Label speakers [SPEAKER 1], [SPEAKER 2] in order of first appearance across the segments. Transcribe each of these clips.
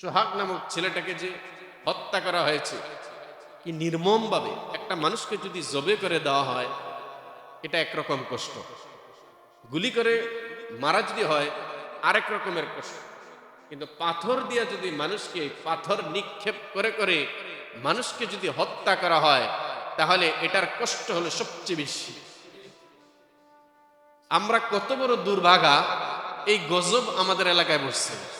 [SPEAKER 1] সোহাগ নামক ছেলেটাকে যে হত্যা করা হয়েছে, কি নির্মমভাবে একটা মানুষকে যদি জবে করে দেওয়া হয়, এটা একরকম কষ্ট। গুলি করে মারা যদি হয়, আরেক রকমের কষ্ট। কিন্তু পাথর দিয়ে যদি মানুষকে, পাথর নিক্ষেপ করে করে মানুষকে যদি হত্যা করা হয়, তাহলে এটার কষ্ট হলো সবচেয়ে বেশি। আমরা কত বড় দুর্ভাগা, এই গজব আমাদের এলাকায় বসছে।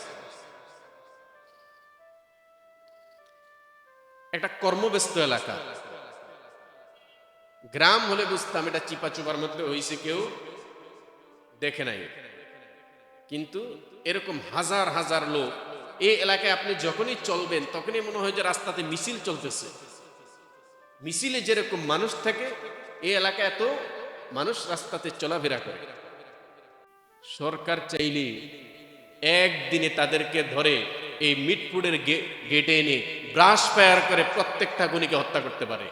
[SPEAKER 1] একটা কর্মব্যস্ত এলাকা। গ্রাম হলে বুঝতাম এটা চিপা চুপার মধ্যে হয়েছে কেউ, দেখে নাই। কিন্তু এরকম হাজার হাজার লোক, এই এলাকায় আপনি যখনই চলবেন, তখনই মনে হয় যে রাস্তাতে মিছিল চলতেছে। মিছিলে যেরকম মানুষ থাকে, এই এলাকায় এত মানুষ রাস্তাতে চলাফেরা করে। সরকার চাইলে একদিনে তাদেরকে ধরে এই মিটফুডের গেটে এনে ব্রাশ ফায়ার করে প্রত্যেকটা গুণীকে হত্যা করতে পারে।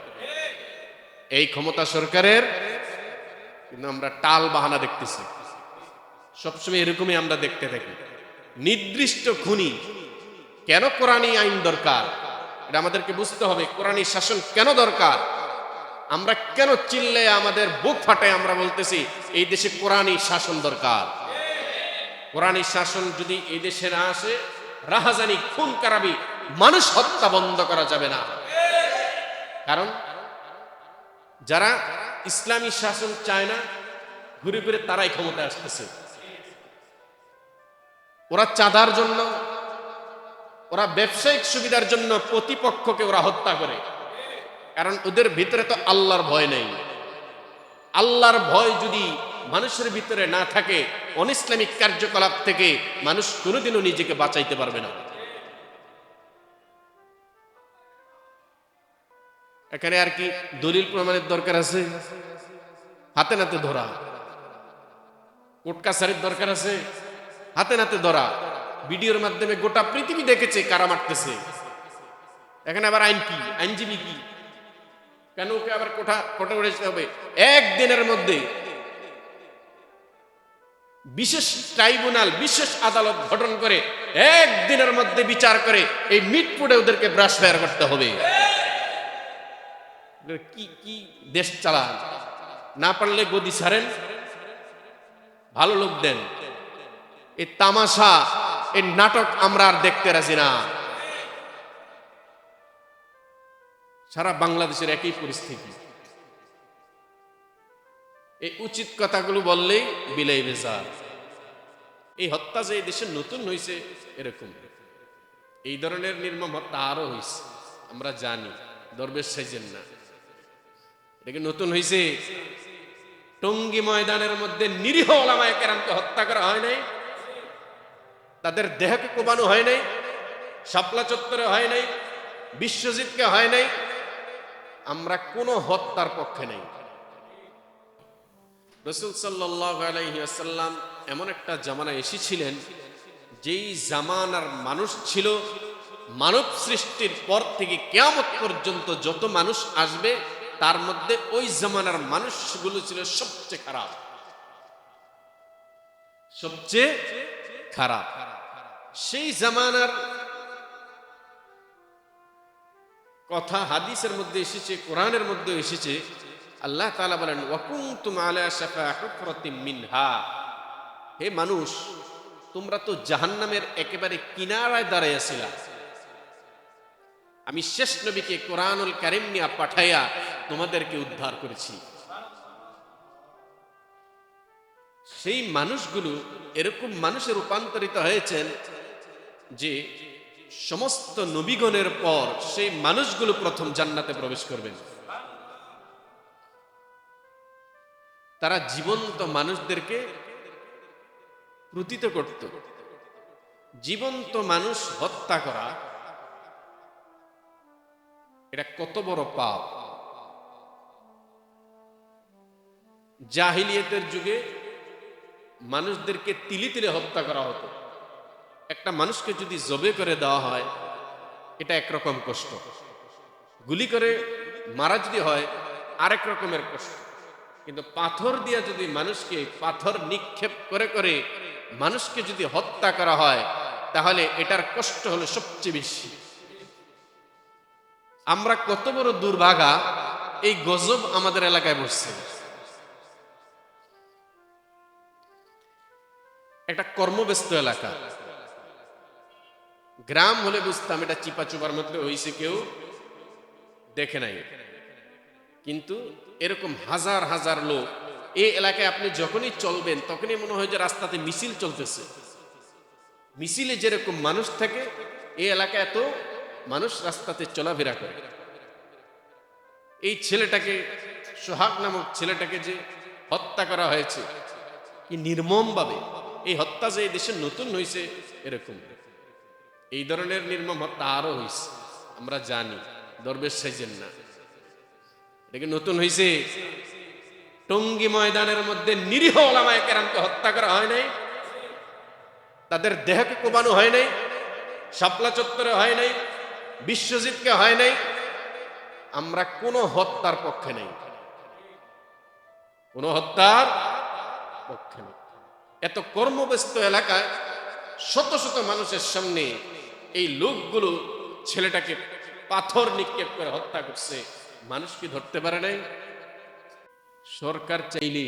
[SPEAKER 1] এই ক্ষমতা সরকারের কিন্তু আমরা টাল বাহানা দেখতেছি। সবসময় এরকমই আমরা দেখতে থাকি। নির্দিষ্ট খুনি কেন কোরআনী আইন দরকার? এটা আমাদেরকে বুঝতে হবে কোরআনী শাসন কেন দরকার? আমরা কেন চিল্লে আমাদের বুক ফাটে আমরা বলতেছি, এই দেশে কোরআনী শাসন দরকার। কোরআনী শাসন যদি এই দেশে না আসে রাহাজানি, খুন কারাবি, মানুষ হত্যা বন্ধ করা যাবে না। কারণ যারা ইসলামী শাসন চায় না, ঘুরে ঘুরে তারাই ক্ষমতায় আসতেছে। ওরা চাঁদার জন্য, ওরা ব্যবসায়িক সুবিধার জন্য প্রতিপক্ষকে ওরা হত্যা করে। কারণ ওদের ভিতরে তো আল্লাহর ভয় নেই। আল্লাহর ভয় যদি মানুষের ভিতরে না থাকে অনিসলামিক কার্যকলাপ থেকে মানুষ কোনোদিনও নিজেকে বাঁচাইতে পারবে না। এখানে আর কি দলিল প্রমাণের দরকার আছে? হাতে নাতে ধরা। কোর্ট কাছারির দরকার আছে? হাতে নাতে ধরা। ভিডিওর মাধ্যমে গোটা পৃথিবী দেখেছে কারা মারতেছে। এখানে আবার আইন কি? আইনজীবী কি? কেন ওকে আবার কোঠা কোটা উঠেতে হবে? একদিনের মধ্যে বিশেষ ট্রাইব্যুনাল, বিশেষ আদালত গঠন করে একদিনের মধ্যে বিচার করে এই মিটপুটে ওদেরকে ব্রাশ ফায়ার করতে হবে। কি কি দেশ চালান? না পারলে গদি ছাড়েন? ভালো লোক দেন। এই তামাশা এই নাটক আমরা আর দেখতে রাজি না। সারা বাংলাদেশের একই পরিস্থিতি। এই উচিত কথাগুলো বললেই বিলাই বেজার। এই হত্যা যে দেশে নতুন হয়েছে এরকম। এই ধরনের নির্মম হত্যা আরও হয়েছে আমরা জানি দরবেশ সাইজেন না। এটাকে নতুন হয়েছে টঙ্গি ময়দানের মধ্যে নিরীহ ওলামায় কেরামকে হত্যা করা হয় নাই? তাদের দেহকে কোবানো হয় নাই? শাপলা চত্বরে হয় নাই? বিশ্বজিৎকে হয় নাই? আমরা কোনো হত্যার পক্ষে নেই। রসুল সাল্লাহ আলাইসাল্লাম এমন একটা জামানা এসেছিলেন, যেই জামানার মানুষ ছিল মানব সৃষ্টির পর থেকে কেয়ামত পর্যন্ত যত মানুষ আসবে, তার মধ্যে ওই জামানার মানুষগুলো ছিল সবচেয়ে খারাপ। সবচেয়ে খারাপ। সেই জামানার কথা হাদিসের মধ্যে এসেছে, কোরআনের মধ্যে এসেছে আল্লাহ তালা বলেন শাফা হুফরাতিম মিনহা। হে মানুষ, তোমরা তো জাহান্নামের একেবারে কিনারায় দাঁড়াইয়াছিলা। আমি শেষ নবীকে কোরআনুল কারিম পাঠাইয়া তোমাদেরকে উদ্ধার করেছি। সেই মানুষগুলো এরকম মানুষে রূপান্তরিত হয়েছেন যে সমস্ত নবীগণের পর সেই মানুষগুলো প্রথম জান্নাতে প্রবেশ করবেন। তারা জীবন্ত মানুষদেরকে প্রতীত করত। জীবন্ত মানুষ হত্যা করা, এটা কত বড় পাপ। জাহিলিয়তের যুগে মানুষদেরকে তিলে তিলে হত্যা করা হতো। একটা মানুষকে যদি জবে করে দেওয়া হয়, এটা একরকম কষ্ট। গুলি করে মারা যদি হয়, আরেক রকমের কষ্ট। কিন্তু পাথর দিয়ে যদি মানুষকে পাথর নিক্ষেপ করে করে মানুষকে যদি হত্যা করা হয়, তাহলে এটার কষ্ট হলো সবচেয়ে বেশি। আমরা কত বড় দুর্ভাগা, এই গজব আমাদের এলাকায় বসছে। একটা কর্মব্যস্ত এলাকা। গ্রাম হলে বুঝতাম এটা চিপা চুপার মধ্যে হয়েছে কেউ, দেখে নাই। কিন্তু এরকম হাজার হাজার লোক, এই এলাকায় আপনি যখনই চলবেন, তখনই মনে হয় যে রাস্তাতে মিছিল চলতেছে। মিছিলে যেরকম মানুষ থাকে, এই এলাকায় এত মানুষ রাস্তাতে চলাফেরা করে। এই ছেলেটাকে, সোহাগ নামক ছেলেটাকে যে হত্যা করা হয়েছে, কি নির্মমভাবে, এই হত্যা যে দেশে নতুন হয়েছে এরকম। এই ধরনের নির্মম হত্যা আরও হয়েছে আমরা জানি, দরবেশ সাইজেন না। কি নতুন হয়েছে টঙ্গী ময়দানের মধ্যে নিরীহ ওলামায় কেরামকে হত্যা করা হয় নাই। তাদের দেহকে কোবানো হয় নাই। শাপলা চত্বরে হয় নাই। বিশ্বজিৎকে হয় নাই। আমরা কোনো হত্যার পক্ষে নেই। কোনো হত্যার পক্ষে নেই। এত কর্মব্যস্ত এলাকায় শত শত মানুষের সামনে এই লোকগুলো ছেলেটাকে পাথর নিক্ষেপ করে হত্যা করছে। মানুষ কি ধরতে পারে নাই? সরকার চাইলে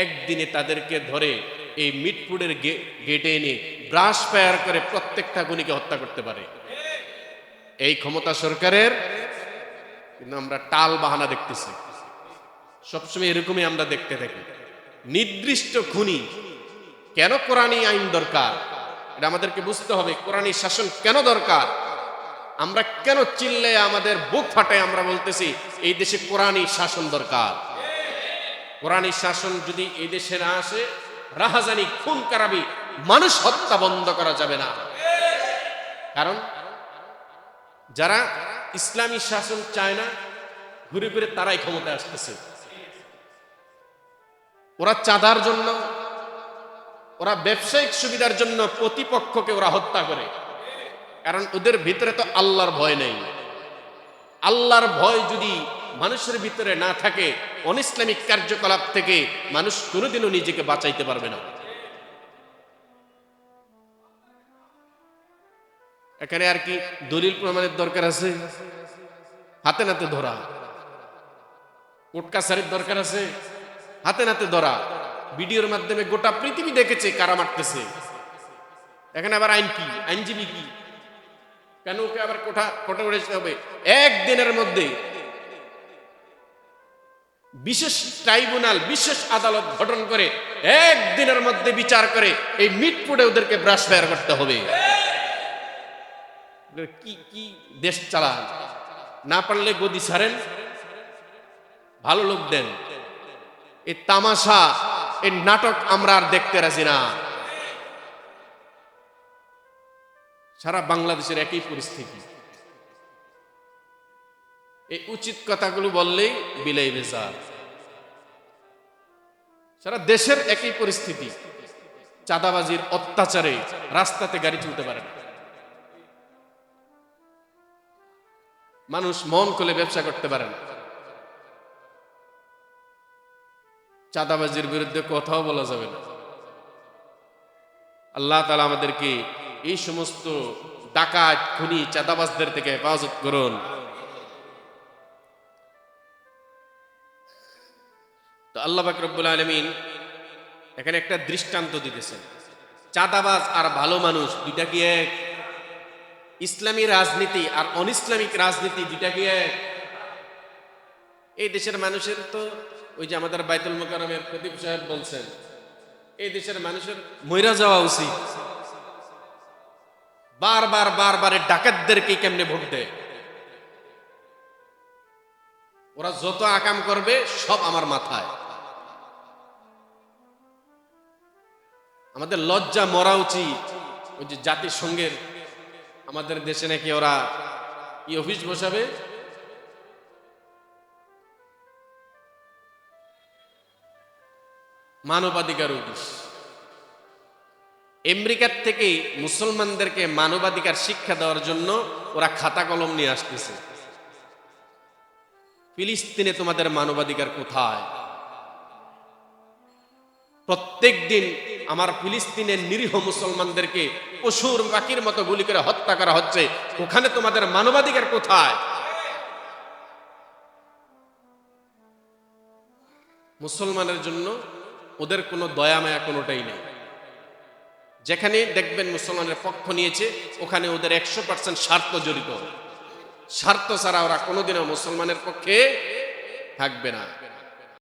[SPEAKER 1] একদিনে তাদেরকে ধরে এই মিটফুডের গেটে এনে ব্রাশ ফায়ার করে প্রত্যেকটা গুণীকে হত্যা করতে পারে। এই ক্ষমতা সরকারের, কিন্তু আমরা টাল বাহানা দেখতেছি। সবসময় এরকমই আমরা দেখতে থাকি। নির্দিষ্ট খুনি কেন কোরআনী আইন দরকার? এটা আমাদেরকে বুঝতে হবে কোরআনী শাসন কেন দরকার? আমরা কেন চিল্লে আমাদের বুক ফাটে আমরা বলতেছি, এই দেশে কোরআনী শাসন দরকার। কোরআনী শাসন যদি এই দেশে না আসে, রাহাজানি খুন কারাবি, মানুষ হত্যা বন্ধ করা যাবে না। কারণ যারা ইসলামী শাসন চায় না, ঘুরে ঘুরে তারাই ক্ষমতায় আসতেছে। ওরা চাঁদার জন্য, ওরা ব্যবসায়িক সুবিধার জন্য প্রতিপক্ষকে ওরা হত্যা করে। কারণ ওদের ভিতরে তো আল্লাহর ভয় নেই। আল্লাহর ভয় যদি মানুষের ভিতরে না থাকে, অনিসলামিক কার্যকলাপ থেকে মানুষ কোনোদিনও নিজেকে বাঁচাইতে পারবে না। এখানে আর কি দলিল প্রমাণের দরকার আছে? হাতে নাতে ধরা। কোটকাছারির দরকার আছে? হাতে নাতে ধরা। ভিডিওর মাধ্যমে গোটা পৃথিবী দেখেছে কারা মারতেছে। এখানে আবার আইন কি? আইনজীবী কি? কেন ওকে আবার কোঠা কোটা উড়েতে হবে? একদিনের মধ্যে বিশেষ ট্রাইব্যুনাল, বিশেষ আদালত গঠন করে একদিনের মধ্যে বিচার করে এই মিটপুটে ওদেরকে ব্রাশ ফায়ার করতে হবে। কি কি দেশ চালান? না পারলে গদি ছাড়েন? ভালো লোক দেন। এই তামাশা এই নাটক আমরা আর দেখতে রাজি না। সারা বাংলাদেশের একই পরিস্থিতি। এই উচিত কথাগুলো বললেই বিলাই বেজার। সারা দেশের একই পরিস্থিতি, চাঁদাবাজির অত্যাচারে রাস্তাতে গাড়ি চলতে পারে না। মানুষ মন খুলে ব্যবসা করতে পারে না। চাঁদাবাজির বিরুদ্ধে কথাও বলা যাবে না। আল্লাহ তালা আমাদেরকে এই সমস্ত ডাকাত, খুনি, চাঁদাবাজদের থেকে হেফাজত করুন। তো আল্লাহ বাকরবুল আলমিন এখানে একটা দৃষ্টান্ত দিতেছেন। চাঁদাবাজ আর ভালো মানুষ দুইটা কি এক? ইসলামী রাজনীতি আর অনিসলামিক রাজনীতি দুইটা কি এক? এই দেশের মানুষের তো, ওই যে আমাদের বাইতুল মোকারমের প্রদীপ সাহেব বলছেন, এই দেশের মানুষের মইরা যাওয়া উচিত। বারবার বারবার ডাকাতদেরকে কেমনে ভোট দেয়? ওরা যত আকাম করবে, সব আমার মাথায়। আমাদের লজ্জা মরা উচিত। ওই যে জাতিসংঘের আমাদের দেশে নাকি ওরা কি অফিস বসাবে? মানবাধিকার অফিস। আমেরিকার থেকে মুসলমানদেরকে মানবাধিকার শিক্ষা দেওয়ার জন্য ওরা খাতা কলম নিয়ে আসতেছে। ফিলিস্তিনে তোমাদের মানবাধিকার কোথায়? প্রত্যেক দিন আমার ফিলিস্তিনের নিরীহ মুসলমানদেরকে পশুর বাকির মতো গুলি করে হত্যা করা হচ্ছে। ওখানে তোমাদের মানবাধিকার কোথায়? মুসলমানের জন্য ওদের কোনো দয়া মায়া কোনোটাই নেই। যেখানে দেখবেন মুসলমানের পক্ষ নিয়েছে, ওখানে ওদের একশো পার্সেন্ট স্বার্থ জড়িত। স্বার্থ ছাড়া ওরা কোনোদিনও মুসলমানের পক্ষে থাকবে না।